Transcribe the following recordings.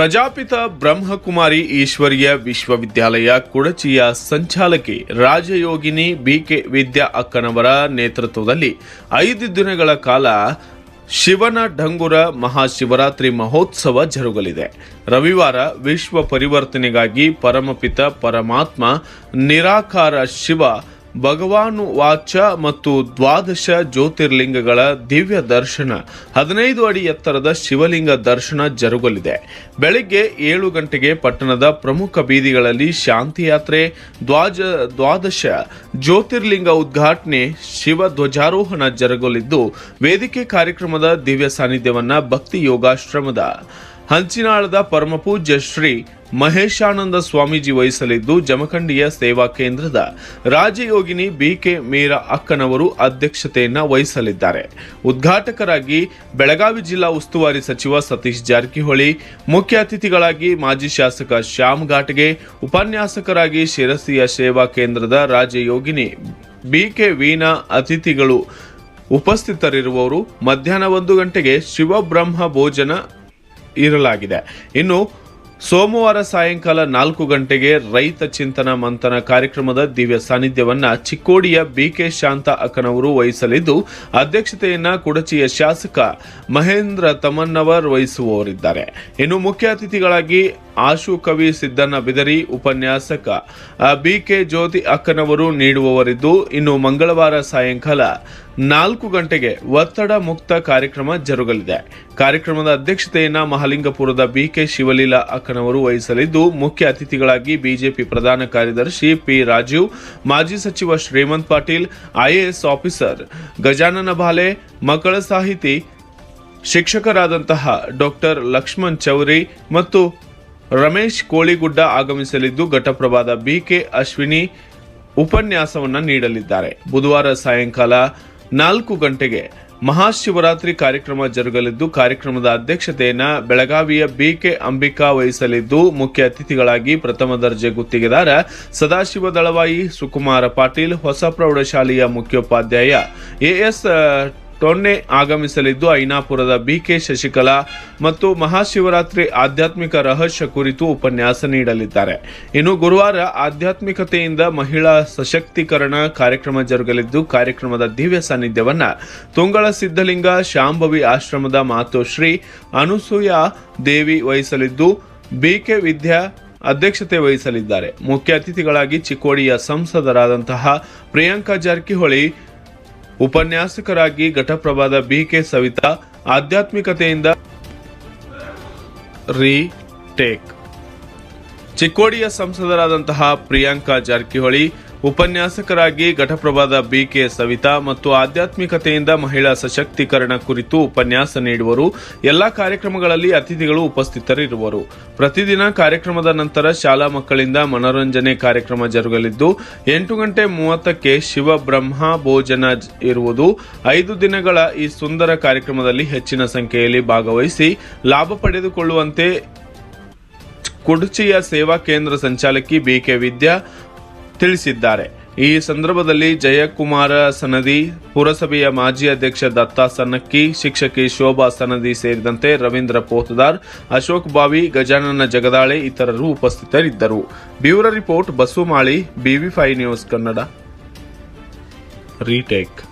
ಪ್ರಜಾಪಿತ ಬ್ರಹ್ಮಕುಮಾರಿ ಈಶ್ವರಿಯ ವಿಶ್ವವಿದ್ಯಾಲಯ ಕುಡಚಿಯ ಸಂಚಾಲಕಿ ರಾಜಯೋಗಿನಿ ಬಿಕೆ ವಿದ್ಯಾ ಅಕ್ಕನವರ ನೇತೃತ್ವದಲ್ಲಿ ಐದು ದಿನಗಳ ಕಾಲ ಶಿವನ ಡಂಗುರ ಮಹಾಶಿವರಾತ್ರಿ ಮಹೋತ್ಸವ ಜರುಗಲಿದೆ. ರವಿವಾರ ವಿಶ್ವ ಪರಿವರ್ತನೆಗಾಗಿ ಪರಮಪಿತ ಪರಮಾತ್ಮ ನಿರಾಕಾರ ಶಿವ ಭಗವಾನು ವಾಚ ಮತ್ತು ದ್ವಾದಶ ಜ್ಯೋತಿರ್ಲಿಂಗಗಳ ದಿವ್ಯ ದರ್ಶನ. ಹದಿನೈದು ಅಡಿ ಎತ್ತರದ ಶಿವಲಿಂಗ ದರ್ಶನ ಜರುಗಲಿದೆ. ಬೆಳಗ್ಗೆ ಏಳು ಗಂಟೆಗೆ ಪಟ್ಟಣದ ಪ್ರಮುಖ ಬೀದಿಗಳಲ್ಲಿ ಶಾಂತಿಯಾತ್ರೆ, ದ್ವಾಜ, ದ್ವಾದಶ ಜ್ಯೋತಿರ್ಲಿಂಗ ಉದ್ಘಾಟನೆ, ಶಿವ ಧ್ವಜಾರೋಹಣ ಜರುಗಲಿದ್ದು, ವೇದಿಕೆ ಕಾರ್ಯಕ್ರಮದ ದಿವ್ಯ ಸಾನ್ನಿಧ್ಯವನ್ನು ಭಕ್ತಿ ಯೋಗಾಶ್ರಮದ ಹಂಚಿನಾಳದ ಪರಮಪೂಜ್ಯ ಶ್ರೀ ಮಹೇಶಾನಂದ ಸ್ವಾಮೀಜಿ ವಹಿಸಲಿದ್ದು ಜಮಖಂಡಿಯ ಸೇವಾ ಕೇಂದ್ರದ ರಾಜಯೋಗಿನಿ ಬಿಕೆ ಮೀರಾ ಅಕ್ಕನವರು ಅಧ್ಯಕ್ಷತೆಯನ್ನು ವಹಿಸಲಿದ್ದಾರೆ. ಉದ್ಘಾಟಕರಾಗಿ ಬೆಳಗಾವಿ ಜಿಲ್ಲಾ ಉಸ್ತುವಾರಿ ಸಚಿವ ಸತೀಶ್ ಜಾರಕಿಹೊಳಿ, ಮುಖ್ಯ ಅತಿಥಿಗಳಾಗಿ ಮಾಜಿ ಶಾಸಕ ಶ್ಯಾಮ್ ಘಾಟ್ಗೆ, ಉಪನ್ಯಾಸಕರಾಗಿ ಶಿರಸಿಯ ಸೇವಾ ಕೇಂದ್ರದ ರಾಜಯೋಗಿನಿ ಬಿಕೆ ವೀಣಾ ಅತಿಥಿಗಳು ಉಪಸ್ಥಿತರಿರುವವರು. ಮಧ್ಯಾಹ್ನ ಒಂದು ಗಂಟೆಗೆ ಶಿವಬ್ರಹ್ಮ ಭೋಜನ ಇರಲಾಗಿದೆ. ಇನ್ನು ಸೋಮವಾರ ಸಾಯಂಕಾಲ ನಾಲ್ಕು ಗಂಟೆಗೆ ರೈತ ಚಿಂತನ ಮಂಥನ ಕಾರ್ಯಕ್ರಮದ ದಿವ್ಯ ಸಾನ್ನಿಧ್ಯವನ್ನ ಚಿಕ್ಕೋಡಿಯ ಬಿಕೆ ಶಾಂತ ಅಕ್ಕನವರು ವಹಿಸಲಿದ್ದು, ಅಧ್ಯಕ್ಷತೆಯನ್ನ ಕುಡಚಿಯ ಶಾಸಕ ಮಹೇಂದ್ರ ತಮನ್ನವರ್ ವಹಿಸುವವರಿದ್ದಾರೆ. ಇನ್ನು ಮುಖ್ಯ ಅತಿಥಿಗಳಾಗಿ ಆಶು ಕವಿ ಸಿದ್ದಣ್ಣ ಬಿದರಿ ಉಪನ್ಯಾಸಕ. ಬಿಕೆ ಜ್ಯೋತಿ ಅಕ್ಕನವರು ನೀಡುವವರಿದ್ದು ಇನ್ನು ಮಂಗಳವಾರ ಸಾಯಂಕಾಲ ನಾಲ್ಕು ಗಂಟೆಗೆ ಒತ್ತಡ ಮುಕ್ತ ಕಾರ್ಯಕ್ರಮ ಜರುಗಲಿದೆ. ಕಾರ್ಯಕ್ರಮದ ಅಧ್ಯಕ್ಷತೆಯನ್ನು ಮಹಾಲಿಂಗಪುರದ ಬಿಕೆ ಶಿವಲೀಲಾ ಅಕ್ಕನವರು ವಹಿಸಲಿದ್ದು, ಮುಖ್ಯ ಅತಿಥಿಗಳಾಗಿ ಬಿಜೆಪಿ ಪ್ರಧಾನ ಕಾರ್ಯದರ್ಶಿ ಪಿ ರಾಜೀವ್, ಮಾಜಿ ಸಚಿವ ಶ್ರೀಮಂತ್ ಪಾಟೀಲ್, ಐಎಎಸ್ ಆಫೀಸರ್ ಗಜಾನನ ಬಾಲೆ, ಮಕ್ಕಳ ಸಾಹಿತಿ, ಶಿಕ್ಷಕರಾದಂತಹ ಡಾಕ್ಟರ್ ಲಕ್ಷ್ಮಣ್ ಚೌರಿ ಮತ್ತು ರಮೇಶ್ ಕೋಳಿಗುಡ್ಡ ಆಗಮಿಸಲಿದ್ದು ಘಟಪ್ರಭಾದ ಬಿಕೆ ಅಶ್ವಿನಿ ಉಪನ್ಯಾಸವನ್ನು ನೀಡಲಿದ್ದಾರೆ. ಬುಧವಾರ ಸಾಯಂಕಾಲ ನಾಲ್ಕು ಗಂಟೆಗೆ ಮಹಾಶಿವರಾತ್ರಿ ಕಾರ್ಯಕ್ರಮ ಜರುಗಲಿದ್ದು, ಕಾರ್ಯಕ್ರಮದ ಅಧ್ಯಕ್ಷತೆಯನ್ನು ಬೆಳಗಾವಿಯ ಬಿಕೆ ಅಂಬಿಕಾ ವಹಿಸಲಿದ್ದು, ಮುಖ್ಯ ಅತಿಥಿಗಳಾಗಿ ಪ್ರಥಮ ದರ್ಜೆ ಗುತ್ತಿಗೆದಾರ ಸದಾಶಿವ ದಳವಾಯಿ, ಸುಕುಮಾರ ಪಾಟೀಲ್, ಹೊಸ ಪ್ರೌಢಶಾಲೆಯ ಮುಖ್ಯೋಪಾಧ್ಯಾಯ ಎಎಸ್ ಟೊನ್ನೆ ಆಗಮಿಸಲಿದ್ದು ಐನಾಪುರದ ಬಿಕೆ ಶಶಿಕಲಾ ಮತ್ತು ಮಹಾಶಿವರಾತ್ರಿ ಆಧ್ಯಾತ್ಮಿಕ ರಹಸ್ಯ ಕುರಿತು ಉಪನ್ಯಾಸ ನೀಡಲಿದ್ದಾರೆ. ಇನ್ನು ಗುರುವಾರ ಆಧ್ಯಾತ್ಮಿಕತೆಯಿಂದ ಮಹಿಳಾ ಸಶಕ್ತೀಕರಣ ಕಾರ್ಯಕ್ರಮ ಜರುಗಲಿದ್ದು, ಕಾರ್ಯಕ್ರಮದ ದಿವ್ಯ ಸಾನ್ನಿಧ್ಯವನ್ನು ತುಂಗಳ ಸಿದ್ಧಲಿಂಗ ಶಾಂಭವಿ ಆಶ್ರಮದ ಮಾತೋಶ್ರೀ ಅನುಸೂಯ ದೇವಿ ವಹಿಸಲಿದ್ದು, ಬಿಕೆ ವಿದ್ಯಾ ಅಧ್ಯಕ್ಷತೆ ವಹಿಸಲಿದ್ದಾರೆ. ಮುಖ್ಯ ಅತಿಥಿಗಳಾಗಿ ಚಿಕ್ಕೋಡಿಯ ಸಂಸದರಾದಂತಹ ಪ್ರಿಯಾಂಕಾ ಜಾರಕಿಹೊಳಿ ಉಪನ್ಯಾಸಕರಾಗಿ ಘಟಪ್ರಭಾದ ಬಿಕೆ ಸವಿತಾ ಆಧ್ಯಾತ್ಮಿಕತೆಯಿಂದ ರೀ ಟೇಕ್. ಚಿಕ್ಕೋಡಿಯ ಸಂಸದರಾದಂತಹ ಪ್ರಿಯಾಂಕಾ ಜಾರಕಿಹೊಳಿ ಉಪನ್ಯಾಸಕರಾಗಿ ಘಟಪ್ರಭಾದ ಬಿಕೆ ಸವಿತಾ ಮತ್ತು ಆಧ್ಯಾತ್ಮಿಕತೆಯಿಂದ ಮಹಿಳಾ ಸಶಕ್ತೀಕರಣ ಕುರಿತು ಉಪನ್ಯಾಸ ನೀಡುವರು. ಎಲ್ಲಾ ಕಾರ್ಯಕ್ರಮಗಳಲ್ಲಿ ಅತಿಥಿಗಳು ಉಪಸ್ಥಿತರಿರುವರು. ಪ್ರತಿದಿನ ಕಾರ್ಯಕ್ರಮದ ನಂತರ ಶಾಲಾ ಮಕ್ಕಳಿಂದ ಮನೋರಂಜನೆ ಕಾರ್ಯಕ್ರಮ ಜರುಗಲಿದ್ದು, ಎಂಟು ಗಂಟೆ ಮೂವತ್ತಕ್ಕೆ ಶಿವಬ್ರಹ್ಮ ಭೋಜನ ಇರುವುದು. ಐದು ದಿನಗಳ ಈ ಸುಂದರ ಕಾರ್ಯಕ್ರಮದಲ್ಲಿ ಹೆಚ್ಚಿನ ಸಂಖ್ಯೆಯಲ್ಲಿ ಭಾಗವಹಿಸಿ, ಲಾಭ ಪಡೆದುಕೊಳ್ಳುವಂತೆ ಕುಡುಚಿಯ ಸೇವಾ ಕೇಂದ್ರ ಸಂಚಾಲಕಿ ಬಿಕೆ ವಿದ್ಯಾ ತಿಳಿಸಿದ್ದಾರೆ. ಈ ಸಂದರ್ಭದಲ್ಲಿ ಜಯಕುಮಾರ ಸನದಿ, ಪುರಸಭೆಯ ಮಾಜಿ ಅಧ್ಯಕ್ಷ ದತ್ತಾ ಸನ್ನಕ್ಕಿ ಶಿಕ್ಷಕಿ ಶೋಭಾ ಸನದಿ ಸೇರಿದಂತೆ ರವೀಂದ್ರ ಪೋತದಾರ್, ಅಶೋಕ್ ಬಾವಿ, ಗಜಾನನ ಜಗದಾಳೆ ಇತರರು ಉಪಸ್ಥಿತರಿದ್ದರು. Bureau report Basumali BV five news Kannada. Retake.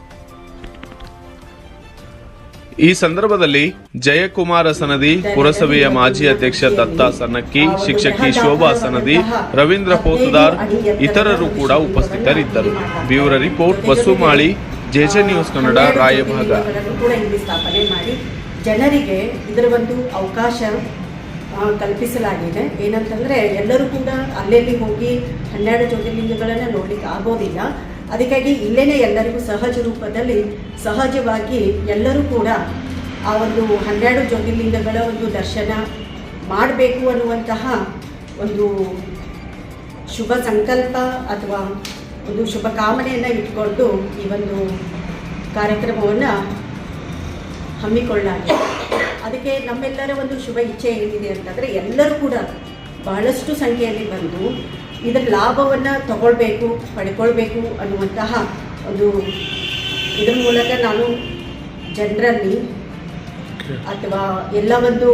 ಈ ಸಂದರ್ಭದಲ್ಲಿ ಜಯಕುಮಾರ ಸನದಿ, ಪುರಸಭೆಯ ಮಾಜಿ ಅಧ್ಯಕ್ಷ ದತ್ತಾ ಸನ್ನಕ್ಕಿ ಶಿಕ್ಷಕಿ ಶೋಭಾ ಸನದಿ, ರವೀಂದ್ರ ಪೋತುದಾರ್ ಇತರರು ಕೂಡ ಉಪಸ್ಥಿತರಿದ್ದರು. Bureau report Basumali JJ news Kannada, Raybag. ಜನರಿಗೆ ಇದರ ಒಂದು ಅವಕಾಶ ಕಲ್ಪಿಸಲಾಗಿದೆ. ಏನಂತಂದ್ರೆ ಎಲ್ಲರೂ ಕೂಡ ಅಲ್ಲೆಲ್ಲಿ ಹೋಗಿ ಹನ್ನೆರಡು ಜ್ಯೋತಿರ್ಲಿಂಗಗಳನ್ನು ನೋಡ್ಲಿಕ್ಕೆ ಆಗೋದಿಲ್ಲ. ಅದಕ್ಕಾಗಿ ಇಲ್ಲೇ ಎಲ್ಲರಿಗೂ ಸಹಜ ರೂಪದಲ್ಲಿ ಸಹಜವಾಗಿ ಎಲ್ಲರೂ ಕೂಡ ಆ ಒಂದು ಹನ್ನೆರಡು ಜ್ಯೋತಿರ್ಲಿಂಗಗಳ ಒಂದು ದರ್ಶನ ಮಾಡಬೇಕು ಅನ್ನುವಂತಹ ಒಂದು ಶುಭ ಸಂಕಲ್ಪ ಅಥವಾ ಒಂದು ಶುಭ ಕಾಮನೆಯನ್ನು ಇಟ್ಕೊಂಡು ಈ ಒಂದು ಕಾರ್ಯಕ್ರಮವನ್ನು ಹಮ್ಮಿಕೊಳ್ಳಲಾಗಿದೆ. ಅದಕ್ಕೆ ನಮ್ಮೆಲ್ಲರ ಒಂದು ಶುಭ ಇಚ್ಛೆ ಏನಿದೆ ಅಂತಂದರೆ ಎಲ್ಲರೂ ಕೂಡ ಬಹಳಷ್ಟು ಸಂಖ್ಯೆಯಲ್ಲಿ ಬಂದು ಇದರ ಲಾಭವನ್ನು ತಗೊಳ್ಬೇಕು, ಪಡ್ಕೊಳ್ಬೇಕು ಅನ್ನುವಂತಹ ಒಂದು ಇದ್ರ ಮೂಲಕ ನಾನು ಜನರಲ್ಲಿ ಅಥವಾ ಎಲ್ಲ ಒಂದು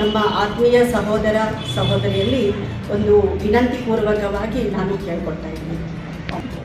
ನಮ್ಮ ಆತ್ಮೀಯ ಸಹೋದರ ಸಹೋದರಿಯಲ್ಲಿ ಒಂದು ವಿನಂತಿಪೂರ್ವಕವಾಗಿ ನಾನು ಕೇಳ್ಕೊಳ್ತಾ ಇದ್ದೀನಿ.